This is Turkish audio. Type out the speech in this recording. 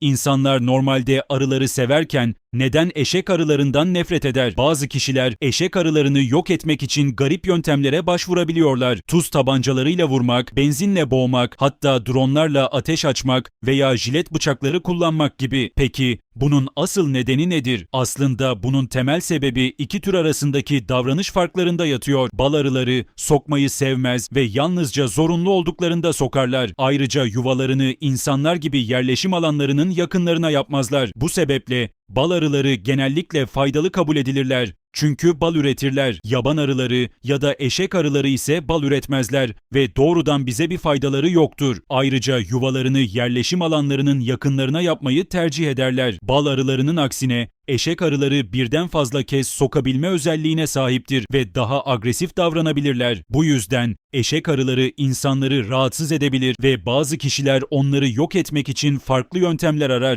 İnsanlar normalde arıları severken neden eşek arılarından nefret eder? Bazı kişiler eşek arılarını yok etmek için garip yöntemlere başvurabiliyorlar. Tuz tabancalarıyla vurmak, benzinle boğmak, hatta dronlarla ateş açmak veya jilet bıçakları kullanmak gibi. Peki bunun asıl nedeni nedir? Aslında bunun temel sebebi iki tür arasındaki davranış farklarında yatıyor. Bal arıları sokmayı sevmez ve yalnızca zorunlu olduklarında sokarlar. Ayrıca yuvalarını insanlar gibi yerleşim alanlarının yakınlarına yapmazlar. Bu sebeple bal arıları genellikle faydalı kabul edilirler. Çünkü bal üretirler. Yaban arıları ya da eşek arıları ise bal üretmezler ve doğrudan bize bir faydaları yoktur. Ayrıca yuvalarını yerleşim alanlarının yakınlarına yapmayı tercih ederler. Bal arılarının aksine eşek arıları birden fazla kez sokabilme özelliğine sahiptir ve daha agresif davranabilirler. Bu yüzden eşek arıları insanları rahatsız edebilir ve bazı kişiler onları yok etmek için farklı yöntemler arar.